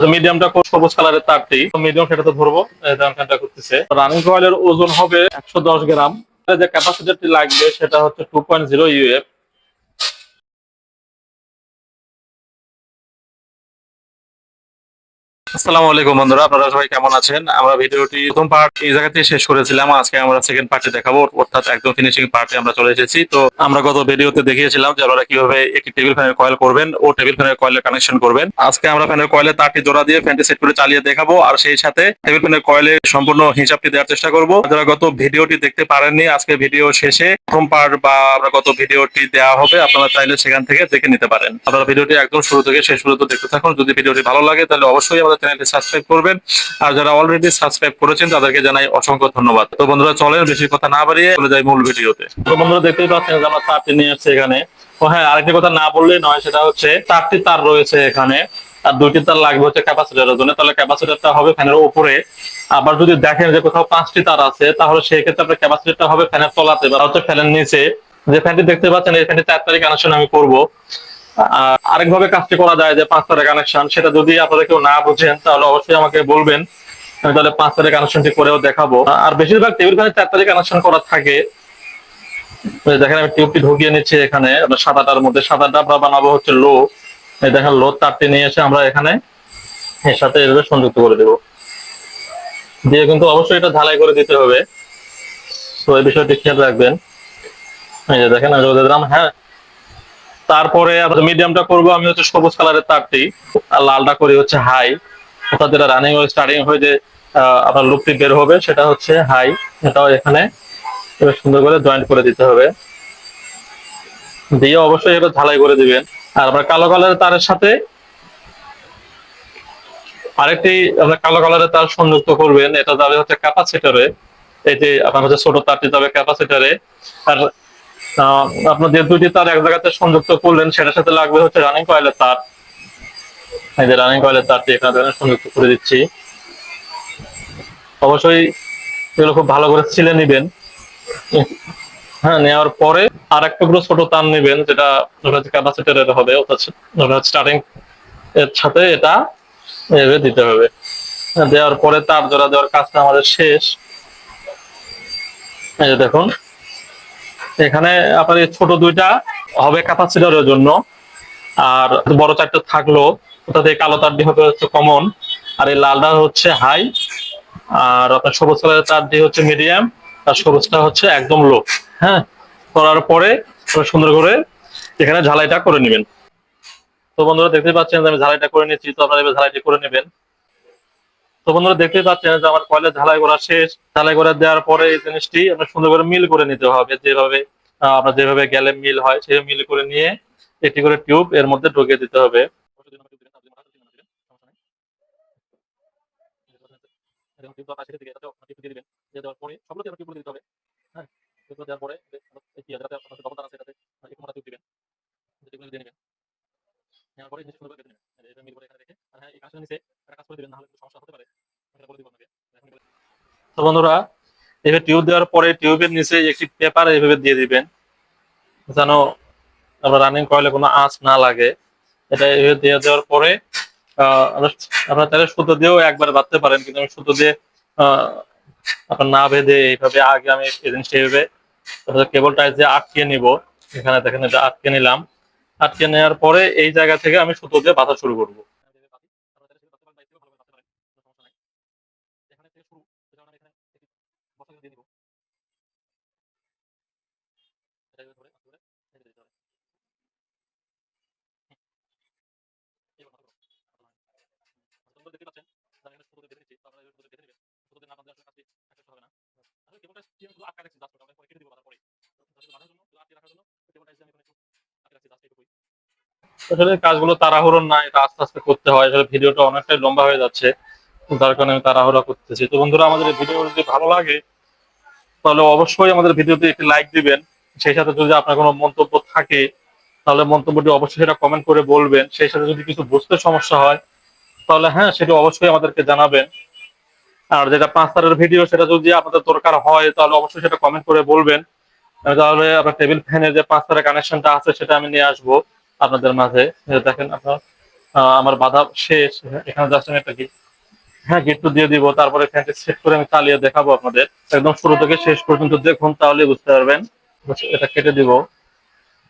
মিডিয়ামটা সবুজ কালারের তারটি। মিডিয়াম সেটা তো ধরবো করতেছে। রানিং কয়েলের ওজন হবে একশো দশ গ্রাম। যে ক্যাপাসিটি লাগবে সেটা হচ্ছে টু পয়েন্ট জিরো ইউএফ আসসালামু আলাইকুম বন্ধুরা, আপনারা সবাই কেমন আছেন? আমরা ভিডিওটি প্রথম পার্ট এই জায়গাতেই শেষ করেছিলাম। আজকে আমরা সেকেন্ড পার্টে দেখাবো, অর্থাৎ একদম ফিনিশিং পার্টে আমরা চলে এসেছি। তো আমরা গত ভিডিওতে দেখিয়েছিলাম যে আপনারা কীভাবে একটি টেবিল ফ্যানের কয়েল করবেন ও টেবিল ফ্যানের কয়েলের কানেকশন করবেন। আজকে আমরা ফ্যানের তারটি জোড়া দিয়ে ফ্যানটি সেট করে চালিয়ে দেখাবো, আর সেই সাথে টেবিল ফ্যানের কয়েলের সম্পূর্ণ হিসাবটি দেওয়ার চেষ্টা করব। যারা গত ভিডিওটি দেখতে পারেননি, আজকে ভিডিও শেষে প্রথম পার্ট বা আমরা গত ভিডিওটি দেওয়া হবে, আপনারা চাইলে সেখান থেকে দেখে নিতে পারেন। আপনারা ভিডিওটি একদম শুরু থেকে শেষ পর্যন্ত দেখতে থাকুন। যদি ভিডিওটি ভালো লাগে, তাহলে অবশ্যই আমাদের চ্যানেলটি সাবস্ক্রাইব করবেন। আর যারা অলরেডি সাবস্ক্রাইব করেছেন, তাদেরকে জানাই অসংখ্য ধন্যবাদ। তো বন্ধুরা, চলেন বেশি কথা না বাড়িয়ে চলে যাই মূল ভিডিওতে। তো বন্ধুরা, দেখতেই পাচ্ছেন যে আমরা তারটি নিয়ে আসছি এখানে। ও হ্যাঁ আরেকটি কথা না বললেই নয়, সেটা হচ্ছে চারটি তার রয়েছে এখানে। আর দুইটি তার লাগবে হচ্ছে ক্যাপাসিটারের জন্য। তাহলে ক্যাপাসিটারটা হবে ফ্যানের উপরে। আবার যদি দেখেন যে কোথাও পাঁচটি তার আছে, তাহলে সেই ক্ষেত্রে আপনার ক্যাপাসিটারটা হবে ফ্যানের তলাতে বা হচ্ছে ফ্যানের নিচে। যে ফ্যানটি দেখতে পাচ্ছেন, এই ফ্যানটি চার তারিখ কানেকশন আমি করব। আরেকভাবে কাজটি করা যায় যে পাঁচ তারের কানেকশন সেটা যদি আপনারা কেউ না বুঝেন, তাহলে অবশ্যই আমাকে বলবেন। আমি তাহলে পাঁচ তারের কানেকশনটি করেও দেখাবো। আর বেশিরভাগ টেবিল ফ্যানে চার তারিখ কানেকশন করা থাকে। দেখেন, আমি টিউবটি ঢুকিয়ে নিচ্ছি এখানে। আপনার সাদাটার মধ্যে, সাদাটা আমরা বানাবো হচ্ছে লো দেখেন লো তারটি নিয়ে এসে আমরা এখানে এর সাথে এভাবে সংযুক্ত করে দেবো। দিয়ে কিন্তু অবশ্যই এটা ঢালাই করে দিতে হবে। তো এই বিষয়টি খেয়াল রাখবেন। এই যে দেখেন, আমি হ্যাঁ তারপরে মিডিয়ামটা করব, আমি হচ্ছে সবুজ কালারের তারটি, আর লালটা করি হচ্ছে হাই অর্থাৎ যেটা রানিং স্টার্টিং হয়ে যে আপনার লুপটি বের হবে, সেটা হচ্ছে হাই এটাও এখানে সুন্দর করে জয়েন্ট করে দিতে হবে। দিয়ে অবশ্যই এটা ঢালাই করে দিবেন। আর আপনার কালো কালারের তারের সাথে আরেকটি আপনার কালো কালারের তার সংযুক্ত করবেন। এটা যাবে হচ্ছে ক্যাপাসিটরে এই যে আপনার হচ্ছে ছোট তারটি যাবে ক্যাপাসিটরে আর আপনার যে দুইটি তার এক জায়গাতে সংযুক্ত করলেন, সেটার সাথে লাগবে হচ্ছে রানিং কয়েলের তার। এই যে রানিং কয়েলের তারটি এখানে সংযুক্ত করে দিচ্ছি। অবশ্যই এগুলো খুব ভালো করে ছিলে নিবেন। হ্যাঁ নেওয়ার পরে আর একটা পুরো ছোট তার নেবেন, যেটা ক্যাপাসিটারের হবে অর্থাৎ স্টার্টিং এর সাথে এটা এভাবে দিতে হবে। দেওয়ার পরে তার জোড়া দেওয়ার কাজটা আমাদের শেষ। এই যে দেখুন এখানে আপনার ছোট দুইটা হবে ক্যাপাসিটরের জন্য। আর বড় চারটা থাকল। অর্থাৎ এই কালো তারটি হবে হচ্ছে কমন আর এই লালটা হচ্ছে হাই আর আপনার সবুজ কালারের তারটি হচ্ছে মিডিয়াম আর সবুজটা হচ্ছে একদম লো হ্যাঁ করার পরে সুন্দর করে এখানে ঝালাইটা করে নেবেন। তো বন্ধুরা দেখতে পাচ্ছেন আমি ঝালাইটা করে নিচ্ছি তো আপনারা এবার ঝালাইটি করে নেবেন। তো বন্ধুরা দেখতে পাচ্ছেন যে আমার কয়লা ঝালাই করা শেষ ঝালাই করে দেওয়ার পরে এই জিনিসটি আপনার সুন্দর করে মিল করে নিতে হবে যেভাবে আপনার যেভাবে গেলে মিল হয় সেই মিল করে নিয়ে একটি করে টিউব এর মধ্যে ঢুকিয়ে দিতে হবে দেওয়ার পরে হ্যাঁ পারে এটা তো বন্ধুরা এভাবে টিউব দেওয়ার পরে টিউবের নিচে একটি পেপার এইভাবে দিয়ে দিবেন, যেন আমরা রানিং কোনো আঁচ না লাগে। এটা এইভাবে দিয়ে দেওয়ার পরে আপনারা তাহলে সুতো দিয়েও একবার বাঁধতে পারেন, কিন্তু আমি সুতো দিয়ে আপনার না বেঁধে এইভাবে আগে আমি এই জিনিসটা এইভাবে আটকে নিব, এখানে দেখেন এটা আটকে নিলাম। আটকে নেওয়ার পরে এই জায়গা থেকে আমি সুতো দিয়ে বাঁধা শুরু করব। আসলে কাজগুলো তাড়াহুড়ো না এটা আস্তে আস্তে করতে হয়। আসলে ভিডিওটা অনেকটাই লম্বা হয়ে যাচ্ছে যার কারণে আমি তাড়াহুড়া করতেছি। তো বন্ধুরা, আমাদের ভিডিও যদি ভালো লাগে, তাহলে অবশ্যই আমাদের ভিডিওতে একটি লাইক দিবেন। সেই সাথে যদি আপনার কোনো মন্তব্য থাকে, তাহলে মন্তব্যটি অবশ্যই সেটা কমেন্ট করে বলবেন। সেই সাথে যদি কিছু বুঝতে সমস্যা হয়, তাহলে হ্যাঁ সেটা অবশ্যই আমাদেরকে জানাবেন। আর যেটা পাঁচ তারের ভিডিও, সেটা যদি আপনাদের দরকার হয়, তাহলে অবশ্যই সেটা কমেন্ট করে বলবেন। তাহলে আপনার টেবিল ফ্যানের যে পাঁচ তারের কানেকশনটা আছে, সেটা আমি নিয়ে আসব। আপনাদের মাঝে। দেখেন আপনার আমার বাধা শেষ। এখানে জাস্ট আমি একটা গিট হ্যাঁ গিটটু দিয়ে দিব, তারপরে ফ্যানটি সেট করে আমি চালিয়ে দেখাবো আপনাদের। একদম শুরু থেকে শেষ পর্যন্ত দেখুন, তাহলে বুঝতে পারবেন। এটা কেটে দিব।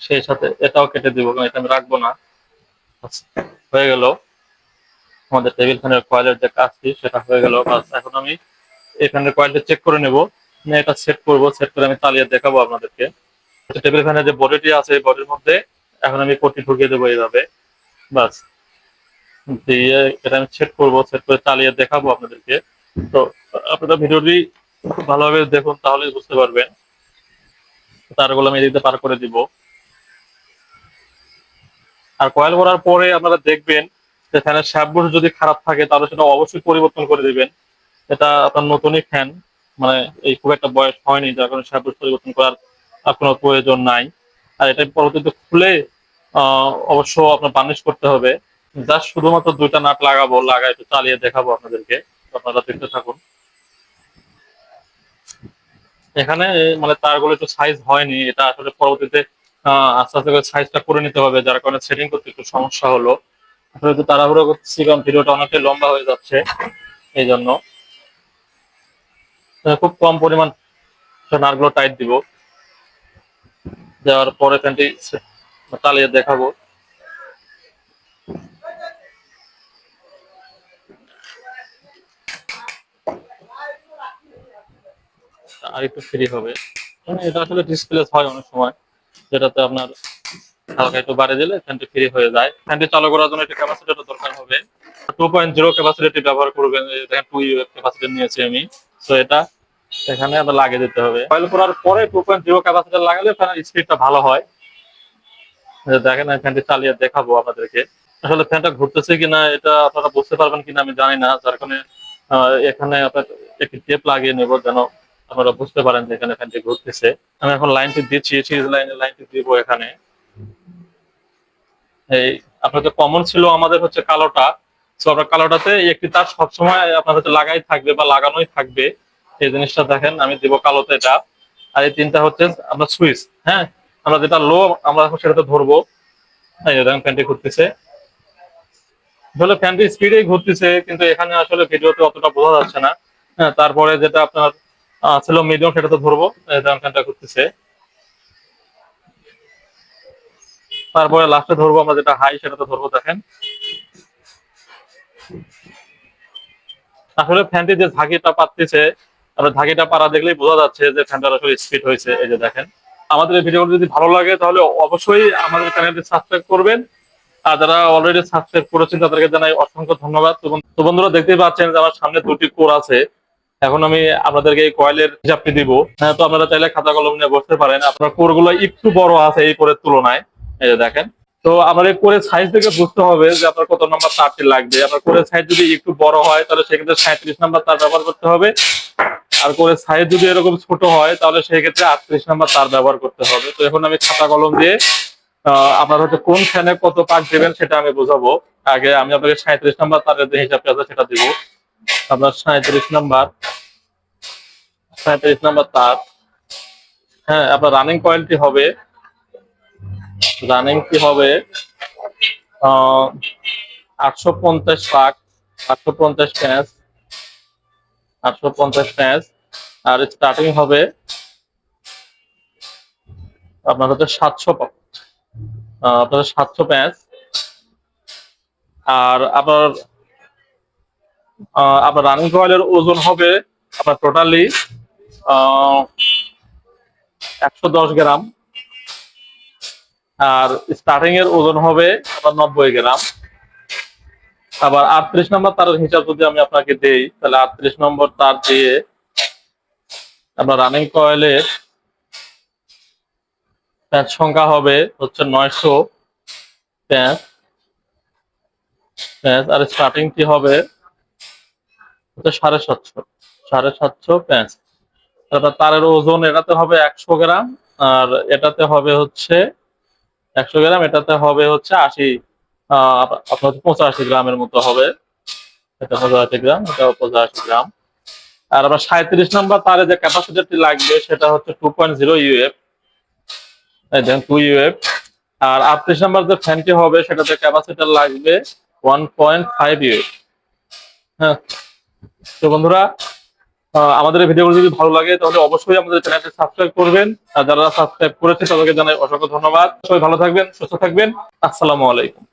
সেই সাথে এটাও কেটে দিব, কারণ এটা আমি রাখব না। হয়ে গেল। আমাদের টেবিল ফ্যানের কয়েলের যে কাজটি, সেটা হয়ে গেল। এখন আমি এই ফ্যানের কয়েলটা চেক করে নেব। এটা সেট করব সেট করে আমি চালিয়ে দেখাবো আপনাদেরকে। টেবিল ফ্যানের যে বডিটি আছে, এই বডির মধ্যে এখন আমি পটি ঢুকিয়ে দেবো এইভাবে। বাস। দিয়ে এটা আমি সেট করব সেট করে চালিয়ে দেখাবো আপনাদেরকে। তো আপনারা ভিডিওটি ভালোভাবে দেখুন, তাহলে বুঝতে পারবেন। তারগুলো আমি এদিকে পার করে দিব। আর কয়েল করার পরে আপনারা দেখবেন যে ফ্যানের শ্যাপবোর্ড যদি খারাপ থাকে, তাহলে সেটা অবশ্যই পরিবর্তন করে দিবেন। এটা আপনার নতুনই ফ্যান মানে এই খুব একটা বয়স হয়নি, যার কারণে শ্যাপবোর্ড পরিবর্তন করার আর কোনো প্রয়োজন নাই। আর এটা পরবর্তীতে খুলে অবশ্য আপনার বার্নিশ করতে হবে। জাস্ট শুধুমাত্র দুইটা নাট লাগাবো, লাগাই একটু চালিয়ে দেখাবো আপনাদেরকে। আপনারা দেখতে থাকুন। এখানে মানে তারগুলো একটু সাইজ হয়নি, এটা আসলে পরবর্তীতে আস্তে আস্তে করে সাইজটা করে নিতে হবে, যার কারণে সেটিং করতে একটু সমস্যা হলো। আসলে একটু তাড়াহুড়ো করছি কারণ ভিডিওটা অনেকটাই লম্বা হয়ে যাচ্ছে, এই জন্য। খুব কম পরিমাণ নাটগুলো টাইট দিব। দেওয়ার পরে ফ্যানটি চালিয়ে দেখাবো। আর একটু ফ্রি হবে। মানে এটা আসলে ডিসপ্লেস হয় অনেক সময়, যেটাতে আপনার হালকা একটু বাড়ে দিলে ফ্যানটি ফ্রি হয়ে যায়। ফ্যানটি চালু করার জন্য একটা ক্যাপাসিটার দরকার হবে। টু পয়েন্ট জিরো ক্যাপাসিটি ব্যবহার করবেন টু ইউ ক্যাপাসিটি নিয়েছি আমি। তো এটা এখানে আমরা লাগিয়ে দিতে হবে। কয়েল করার পরে টু পয়েন্ট জিরো ক্যাপাসিটার লাগালে ফ্যানের স্পিডটা ভালো হয়। দেখেন, আমি ফ্যানটি চালিয়ে দেখাবো আপনাদেরকে। আসলে ফ্যানটা ঘুরতেছে কিনা, এটা আপনারা বুঝতে পারবেন কিনা আমি জানি না। যার কারণে এখানে আপনার একটি টেপ লাগিয়ে নেব যেন আপনারা বুঝতে পারেন যে এখানে ফ্যানটি ঘুরতেছে। আমি এখন লাইনটি দিচ্ছি সিরিজ লাইনে লাইনটি দিব এখানে। এই আপনার যে কমন ছিল আমাদের হচ্ছে কালোটা। তো আপনার কালোটাতে একটি তার সবসময় আপনার হচ্ছে লাগাই থাকবে বা লাগানোই থাকবে। এই জিনিসটা দেখেন, আমি দিব কালোতে এটা। আর এই তিনটা হচ্ছে আপনার সুইচ হ্যাঁ? আমরা যেটা লো, আমরা এখন সেটাতে ধরবো। দেখেন, ফ্যানটি ঘুরতেছে। আসলে ফ্যানটি স্পিডে ঘুরতেছে, কিন্তু এখানে আসলে ভিডিওতে অতটা বোঝা যাচ্ছে না। হ্যাঁ তারপরে যেটা আপনার ছিল মিডিয়াম সেটাতে ধরবো। এই দেখেন, ফ্যানটা ঘুরতেছে। তারপরে লাস্টে ধরবো আমরা যেটা হাই সেটাতে ধরবো, দেখেন। আসলে ফ্যানটি যে ঝাঁকিটা পাচ্ছে আমরা ঝাঁকিটা পাড়া দেখলেই বোঝা যাচ্ছে যে ফ্যানটার আসলে স্পিড হয়েছে, এই যে দেখেন। আমাদের এই ভিডিওগুলো যদি ভালো লাগে, তাহলে অবশ্যই আমাদের চ্যানেলটি সাবস্ক্রাইব করবেন। আর যারা অলরেডি সাবস্ক্রাইব করেছেন, তাদেরকে জানাই অসংখ্য ধন্যবাদ। তো বন্ধুরা, দেখতেই পাচ্ছেন যে আমার সামনে দুটি কোর আছে। এখন আমি আপনাদেরকে এই কয়েলের হিসাবটি দিব। হ্যাঁ তো আপনারা চাইলে খাতা কলম নিয়ে বসতে পারেন। আপনার কোরগুলো একটু বড় আছে এই কোরের তুলনায়। এই যে দেখেন। তো আপনার এই কোরের সাইজ থেকে বুঝতে হবে যে আপনার কত নম্বর তারটি লাগবে। আপনার কোরের সাইজ যদি একটু বড় হয়, তাহলে সেক্ষেত্রে সাঁত্রিশ নাম্বার তার ব্যবহার করতে হবে। আর করে সাইজ যদি এরকম ছোট হয়, তাহলে সেই ক্ষেত্রে আটত্রিশ নাম্বার তার ব্যবহার করতে হবে। তো এখন আমি খাতা কলম দিয়ে আপনার হচ্ছে কোন ফ্যানে কত পাক দেবেন সেটা আমি বোঝাবো। আগে আমি আপনাকে সাঁত্রিশ নাম্বার তারের যে হিসাবটা আছে সেটা দিব। আপনার সাঁত্রিশ নাম্বার সাঁত্রিশ নাম্বার তার। হ্যাঁ আপনার রানিং কয়েলটি হবে রানিং কি হবে আটশো পঞ্চাশ পাক, আটশো পঞ্চাশ আটশো পঞ্চাশ প্যাঁচ। আর স্টার্টিং হবে আপনার হচ্ছে সাতশো আপনার সাতশো প্যাঁচ। আর আপনার আপনার রানিং কয়েলের ওজন হবে আপনার টোটালি একশো দশ গ্রাম। আর স্টার্টিং এর ওজন হবে আপনার নব্বই গ্রাম। আবার আটত্রিশ নম্বর তারের হিসাব যদি আমি আপনাকে দেই, তাহলে আটত্রিশ নম্বর তার দিয়ে আপনার রানিং কয়েলের প্যাঁচ সংখ্যা হবে হচ্ছে নয়শো প্যাঁচ প্যাঁচ আর স্টার্টিং কি হবে হচ্ছে সাড়ে সাতশো সাড়ে সাতশো প্যাঁচ তারপর তারের ওজন এটাতে হবে একশো গ্রাম, আর এটাতে হবে হচ্ছে একশো গ্রাম, এটাতে হবে হচ্ছে আশি আপনার পঁচাশি গ্রামের মতো হবে। এটা পঁচাশি গ্রাম এটা পঁচাশি গ্রাম। আর আবার সাঁত্রিশ নাম্বার তারে যে ক্যাপাসিটিটি লাগবে, সেটা হচ্ছে টু পয়েন্ট জিরো ইউএফ দেখেন টু ইউএফ আর আটত্রিশ নাম্বার যে ফ্যানটি হবে, সেটাতে ক্যাপাসিটার লাগবে ওয়ান পয়েন্ট ফাইভ ইউ হ্যাঁ। তো বন্ধুরা আমাদের ভিডিওগুলো যদি ভালো লাগে, তাহলে অবশ্যই আমাদের চ্যানেলটি সাবস্ক্রাইব করবেন। আর যারা সাবস্ক্রাইব করেছে, তাদেরকে জানাই অসংখ্য ধন্যবাদ। সবাই ভালো থাকবেন, সুস্থ থাকবেন। আসসালামু আলাইকুম।